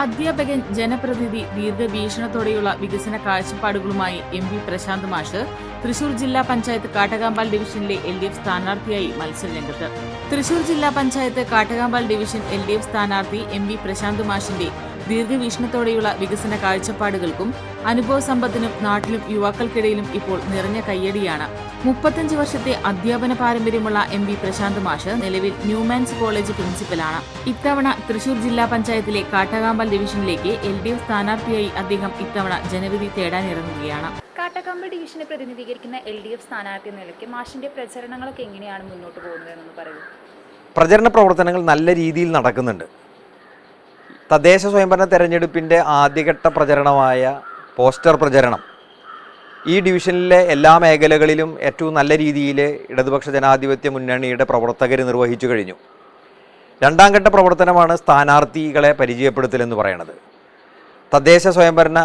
അധ്യാപകൻ ജനപ്രതിനിധി ദീർഘവീക്ഷണത്തോടെയുള്ള വികസന കാഴ്ചപ്പാടുകളുമായി എം വി പ്രശാന്ത് മാഷ് തൃശൂർ ജില്ലാ പഞ്ചായത്ത് കാട്ടകാമ്പാൽ ഡിവിഷനിലെ എൽ ഡി എഫ് സ്ഥാനാർത്ഥിയായി മത്സരരംഗത്ത് തൃശൂർ ജില്ലാ panchayat Kattakampal division L D F സ്ഥാനാർത്ഥി എം വി പ്രശാന്ത് മാഷിന്റെ ദീർഘവീക്ഷണത്തോടെയുള്ള വികസന കാഴ്ചപ്പാടുകൾക്കും അനുഭവ സമ്പത്തിനും നാട്ടിലും യുവാക്കൾക്കിടയിലും ഇപ്പോൾ നിറഞ്ഞ കയ്യടിയാണ്. മുപ്പത്തഞ്ച് വർഷത്തെ അധ്യാപന പാരമ്പര്യമുള്ള എം വി പ്രശാന്ത് മാഷ് നിലവിൽ ന്യൂമാൻസ് കോളേജ് പ്രിൻസിപ്പലാണ്. ഇത്തവണ തൃശൂർ ജില്ലാ പഞ്ചായത്തിലെ കാട്ടകാമ്പൽ ഡിവിഷനിലേക്ക് എൽ ഡി എഫ് സ്ഥാനാർത്ഥിയായി അദ്ദേഹം ഇത്തവണ ജനവിധി തേടാനിറങ്ങുകയാണ്. കാട്ടക്കമ്പ് ഡിവിഷനെ പ്രതിനിധീകരിക്കുന്ന എൽ ഡി എഫ് സ്ഥാനാർത്ഥി നിലയ്ക്ക് മാഷിന്റെ പ്രചരണങ്ങളൊക്കെ എങ്ങനെയാണ് മുന്നോട്ട് പോകുന്നതെന്ന് പറയൂ. പ്രചരണ പ്രവർത്തനങ്ങൾ നല്ല രീതിയിൽ നടക്കുന്നുണ്ട്. തദ്ദേശ സ്വയംഭരണ തെരഞ്ഞെടുപ്പിന്റെ ആദ്യഘട്ട പ്രചരണമായ പോസ്റ്റർ പ്രചരണം. ഈ ഡിവിഷനിലെ എല്ലാ മേഖലകളിലും ഏറ്റവും നല്ല രീതിയിൽ ഇടതുപക്ഷ ജനാധിപത്യ മുന്നണിയുടെ പ്രവർത്തകർ നിർവഹിച്ചു കഴിഞ്ഞു. രണ്ടാം ഘട്ട പ്രവർത്തനമാണ് സ്ഥാനാർത്ഥികളെ പരിചയപ്പെടുത്തലെന്ന് പറയുന്നത് തദ്ദേശ സ്വയംഭരണ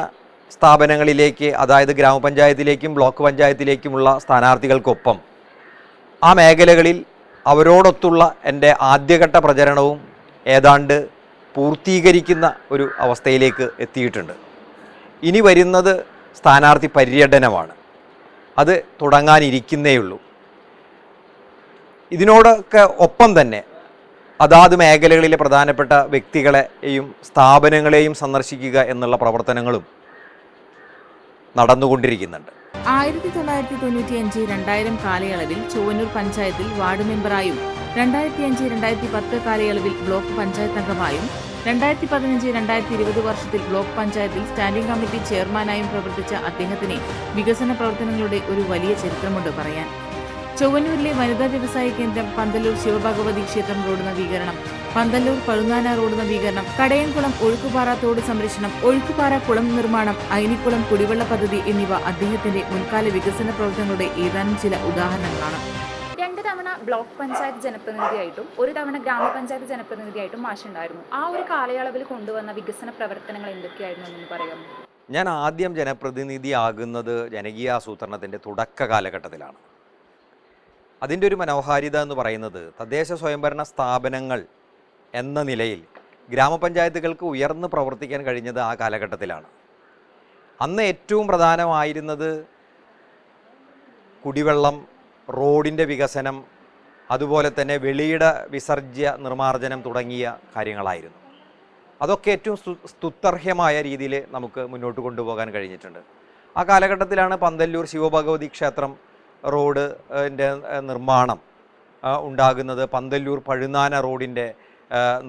സ്ഥാപനങ്ങളിലേക്ക് അതായത് ഗ്രാമപഞ്ചായത്തിലേക്കും ബ്ലോക്ക് പഞ്ചായത്തിലേക്കുമുള്ള സ്ഥാനാർത്ഥികൾക്കൊപ്പം ആ മേഖലകളിൽ അവരോടൊത്തുള്ള എന്റെ ആദ്യഘട്ട പ്രചരണവും ഏതാണ്ട് പൂർത്തീകരിക്കുന്ന ഒരു അവസ്ഥയിലേക്ക് എത്തിയിട്ടുണ്ട്. ഇനി വരുന്നത് സ്ഥാനാർത്ഥി പര്യടനമാണ്. അത് തുടങ്ങാനിരിക്കുന്നേയുള്ളൂ. ഇതിനോടൊക്കെ ഒപ്പം തന്നെ അതാത് മേഖലകളിലെ പ്രധാനപ്പെട്ട വ്യക്തികളെയും സ്ഥാപനങ്ങളെയും സന്ദർശിക്കുക എന്നുള്ള പ്രവർത്തനങ്ങളും നടന്നുകൊണ്ടിരിക്കുന്നുണ്ട്. ആയിരത്തി തൊള്ളായിരത്തി തൊണ്ണൂറ്റിയഞ്ച് രണ്ടായിരം കാലയളവിൽ ചൊവ്വന്നൂർ പഞ്ചായത്തിൽ വാർഡ് മെമ്പറായും രണ്ടായിരത്തി അഞ്ച് രണ്ടായിരത്തി പത്ത് കാലയളവിൽ ബ്ലോക്ക് പഞ്ചായത്ത് അംഗമായും രണ്ടായിരത്തി പതിനഞ്ച് രണ്ടായിരത്തി ഇരുപത് വർഷത്തിൽ ബ്ലോക്ക് പഞ്ചായത്തിൽ സ്റ്റാൻഡിംഗ് കമ്മിറ്റി ചെയർമാനായും പ്രവർത്തിച്ച അദ്ദേഹത്തിന് വികസന പ്രവർത്തനങ്ങളുടെ ഒരു വലിയ ചരിത്രമുണ്ട് പറയാൻ. ചൊവ്വന്നൂരിലെ വനിതാ വ്യവസായ കേന്ദ്രം പന്തല്ലൂർ ശിവഭഗവതി ക്ഷേത്രം റോഡ് നവീകരണം പന്തല്ലൂർ പഴുങ്ങാന റോഡ് നവീകരണം കടയംകുളം ഒഴുക്കുപാറ തോട് സംരക്ഷണം ഒഴുക്കുപാറ കുളം നിർമ്മാണം അയിനിക്കുളം കുടിവെള്ള പദ്ധതി എന്നിവ അദ്ദേഹത്തിന്റെ മുൻകാല വികസന പ്രവർത്തനങ്ങളുടെ ഏതാനും ചില ഉദാഹരണങ്ങളാണ്. രണ്ട് തവണ ബ്ലോക്ക് പഞ്ചായത്ത് ജനപ്രതിനിധിയായിട്ടും ഒരു തവണ ഗ്രാമപഞ്ചായത്ത് ജനപ്രതിനിധിയായിട്ടും മാഷുണ്ടായിരുന്നു. ആ ഒരു കാലയളവിൽ കൊണ്ടുവന്ന വികസന പ്രവർത്തനങ്ങൾ എന്തൊക്കെയായിരുന്നു എന്ന് പറയാം ഞാൻ ആദ്യം ജനപ്രതിനിധിയാകുന്നത് ജനകീയ ആസൂത്രണത്തിന്റെ തുടക്ക കാലഘട്ടത്തിലാണ് അതിന്റെ ഒരു മനോഹാരിത എന്ന് പറയുന്നത് തദ്ദേശ സ്വയംഭരണ സ്ഥാപനങ്ങൾ എന്ന നിലയിൽ ഗ്രാമപഞ്ചായത്തുകൾക്ക് ഉയർന്ന് പ്രവർത്തിക്കാൻ കഴിഞ്ഞത് ആ കാലഘട്ടത്തിലാണ്. അന്ന് ഏറ്റവും പ്രധാനമായിരുന്നത് കുടിവെള്ളം റോഡിന്റെ വികസനം അതുപോലെ തന്നെ വെളിയിട വിസർജ്യ നിർമ്മാർജനം തുടങ്ങിയ കാര്യങ്ങളായിരുന്നു. അതൊക്കെ ഏറ്റവും സ്തു സ്തുത്യർഹ്യമായ രീതിയിൽ നമുക്ക് മുന്നോട്ട് കൊണ്ടുപോകാൻ കഴിഞ്ഞിട്ടുണ്ട്. ആ കാലഘട്ടത്തിലാണ് പന്തല്ലൂർ ശിവഭഗവതി ക്ഷേത്രം റോഡ് നിർമ്മാണം ഉണ്ടാകുന്നത് പന്തല്ലൂർ പഴുനാന റോഡിന്റെ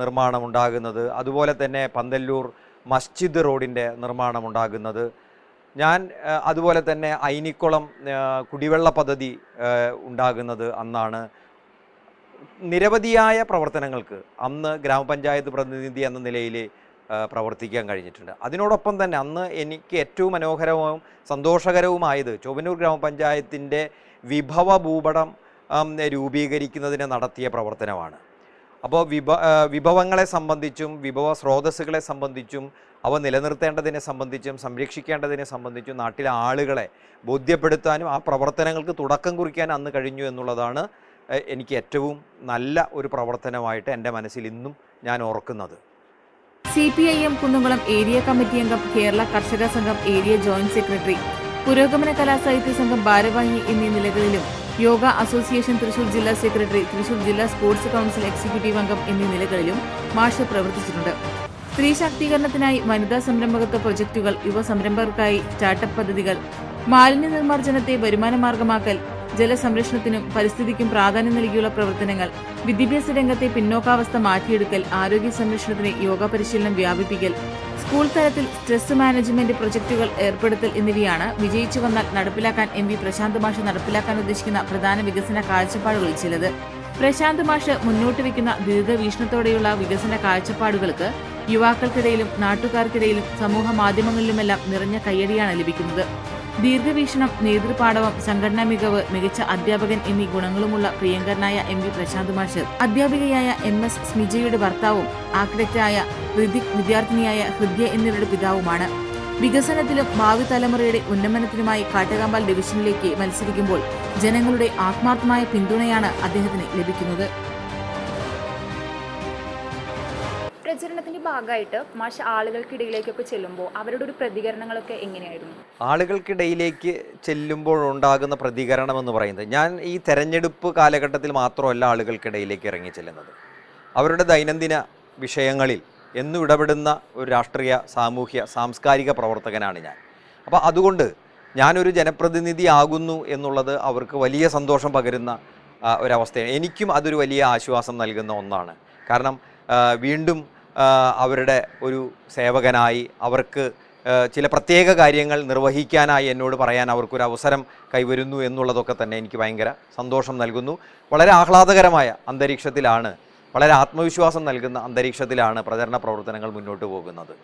നിർമ്മാണം ഉണ്ടാകുന്നത് അതുപോലെ തന്നെ പന്തല്ലൂർ മസ്ജിദ് റോഡിന്റെ നിർമ്മാണം ഉണ്ടാകുന്നത്. ഞാൻ അതുപോലെ തന്നെ ഐനിക്കുളം കുടിവെള്ള പദ്ധതി ഉണ്ടാകുന്നത് അന്നാണ്. നിരവധിയായ പ്രവർത്തനങ്ങൾക്ക് അന്ന് ഗ്രാമപഞ്ചായത്ത് പ്രതിനിധി എന്ന നിലയിൽ പ്രവർത്തിക്കാൻ കഴിഞ്ഞിട്ടുണ്ട്. അതിനോടൊപ്പം തന്നെ അന്ന് എനിക്ക് ഏറ്റവും മനോഹരവും സന്തോഷകരവുമായത് ചൊവ്വന്നൂർ ഗ്രാമപഞ്ചായത്തിന്റെ വിഭവ ഭൂപടം രൂപീകരിക്കുന്നതിന് നടത്തിയ പ്രവർത്തനമാണ്. അപ്പോൾ വിഭ വിഭവങ്ങളെ സംബന്ധിച്ചും വിഭവ സ്രോതസ്സുകളെ സംബന്ധിച്ചും അവ നിലനിർത്തേണ്ടതിനെ സംബന്ധിച്ചും സംരക്ഷിക്കേണ്ടതിനെ സംബന്ധിച്ചും നാട്ടിലെ ആളുകളെ ബോധ്യപ്പെടുത്താനും ആ പ്രവർത്തനങ്ങൾക്ക് തുടക്കം കുറിക്കാൻ അന്ന് കഴിഞ്ഞു എന്നുള്ളതാണ് എനിക്ക് ഏറ്റവും നല്ല ഒരു പ്രവർത്തനമായിട്ട് എന്റെ മനസ്സിൽ ഇന്നും ഞാൻ ഓർക്കുന്നത്. C P I M Kunnamkulam area committee അംഗം കേരള കർഷക സംഘം ഏരിയ ജോയിന്റ് സെക്രട്ടറി പുരോഗമന കലാസാഹിത്യ സംഘം ഭാരവാഹി എന്നീ നിലകളിലും യോഗ അസോസിയേഷൻ തൃശൂർ ജില്ലാ സെക്രട്ടറി തൃശൂർ ജില്ലാ സ്പോർട്സ് കൗൺസിൽ എക്സിക്യൂട്ടീവ് അംഗം എന്നീ നിലകളിലും മാഷ് പ്രവർത്തിച്ചിട്ടുണ്ട്. സ്ത്രീ ശാക്തീകരണത്തിനായി വനിതാ സംരംഭകത്വ പ്രൊജക്ടുകൾ യുവ സംരംഭകർക്കായി സ്റ്റാർട്ടപ്പ് പദ്ധതികൾ മാലിന്യ നിർമ്മാർജനത്തെ വരുമാനമാർഗമാക്കൽ ജലസംരക്ഷണത്തിനും പരിസ്ഥിതിക്കും പ്രാധാന്യം നൽകിയുള്ള പ്രവർത്തനങ്ങൾ വിദ്യാഭ്യാസ രംഗത്തെ പിന്നോക്കാവസ്ഥ മാറ്റിയെടുക്കൽ ആരോഗ്യ സംരക്ഷണത്തിന് യോഗ പരിശീലനം വ്യാപിപ്പിക്കൽ സ്കൂൾ തലത്തിൽ സ്ട്രെസ് മാനേജ്മെന്റ് പ്രൊജക്ടുകൾ ഏർപ്പെടുത്തൽ എന്നിവയാണ് വിജയിച്ചു വന്നാൽ നടപ്പിലാക്കാൻ എം വി പ്രശാന്ത് മാഷ് നടപ്പിലാക്കാൻ ഉദ്ദേശിക്കുന്ന പ്രധാന വികസന കാഴ്ചപ്പാടുകളിൽ ചിലത്. പ്രശാന്ത് മാഷ് മുന്നോട്ട് വയ്ക്കുന്ന ദീർഘവീക്ഷണത്തോടെയുള്ള വികസന കാഴ്ചപ്പാടുകൾക്ക് യുവാക്കൾക്കിടയിലും നാട്ടുകാർക്കിടയിലും സമൂഹ മാധ്യമങ്ങളിലുമെല്ലാം നിറഞ്ഞ കയ്യടിയാണ് ലഭിക്കുന്നത്. ദീർഘവീക്ഷണം നേതൃപാടവം സംഘടനാ മികവ് മികച്ച അധ്യാപകൻ എന്നീ ഗുണങ്ങളുമുള്ള പ്രിയങ്കരനായ എം വി പ്രശാന്ത് മാഷർ അധ്യാപികയായ എം എസ് സ്മിജയുടെ ഭർത്താവും ആർക്കിടെക്റ്റായ ഋതിക് വിദ്യാർത്ഥിനിയായ ഹൃദ്യ എന്നിവരുടെ പിതാവുമാണ്. വികസനത്തിലും ഭാവി തലമുറയുടെ ഉന്നമനത്തിനുമായി കാട്ടകാമ്പാൽ ഡിവിഷനിലേക്ക് മത്സരിക്കുമ്പോൾ ജനങ്ങളുടെ ആത്മാർത്ഥമായ പിന്തുണയാണ് അദ്ദേഹത്തിന് ലഭിക്കുന്നത്. പ്രചരണത്തിന്റെ ഭാഗമായിട്ട് മാഷ് ആളുകൾക്കിടയിലേക്കൊക്കെ ചെല്ലുമ്പോൾ അവരുടെ ഒരു പ്രതികരണങ്ങളൊക്കെ എങ്ങനെയായിരുന്നു? ആളുകൾക്കിടയിലേക്ക് ചെല്ലുമ്പോൾ ഉണ്ടാകുന്ന പ്രതികരണം എന്ന് പറയുന്നത് ഞാൻ ഈ തെരഞ്ഞെടുപ്പ് കാലഘട്ടത്തിൽ മാത്രമല്ല ആളുകൾക്കിടയിലേക്ക് ഇറങ്ങി ചെല്ലുന്നത്. അവരുടെ ദൈനംദിന വിഷയങ്ങളിൽ എന്നും ഇടപെടുന്ന ഒരു രാഷ്ട്രീയ സാമൂഹ്യ സാംസ്കാരിക പ്രവർത്തകനാണ് ഞാൻ. അപ്പോൾ അതുകൊണ്ട് ഞാനൊരു ജനപ്രതിനിധി ആകുന്നു എന്നുള്ളത് അവർക്ക് വലിയ സന്തോഷം പകരുന്ന ഒരവസ്ഥയാണ്. എനിക്കും അതൊരു വലിയ ആശ്വാസം നൽകുന്ന ഒന്നാണ്. കാരണം വീണ്ടും അവരുടെ ഒരു സേവകനായി അവർക്ക് ചില പ്രത്യേക കാര്യങ്ങൾ നിർവഹിക്കാനായി എന്നോട് പറയാൻ അവർക്കൊരു അവസരം കൈവരുന്നു എന്നുള്ളതൊക്കെ തന്നെ എനിക്ക് ഭയങ്കര സന്തോഷം നൽകുന്നു. വളരെ ആഹ്ലാദകരമായ അന്തരീക്ഷത്തിലാണ് വളരെ ആത്മവിശ്വാസം നൽകുന്ന അന്തരീക്ഷത്തിലാണ് പ്രചരണ പ്രവർത്തനങ്ങൾ മുന്നോട്ട് പോകുന്നത്.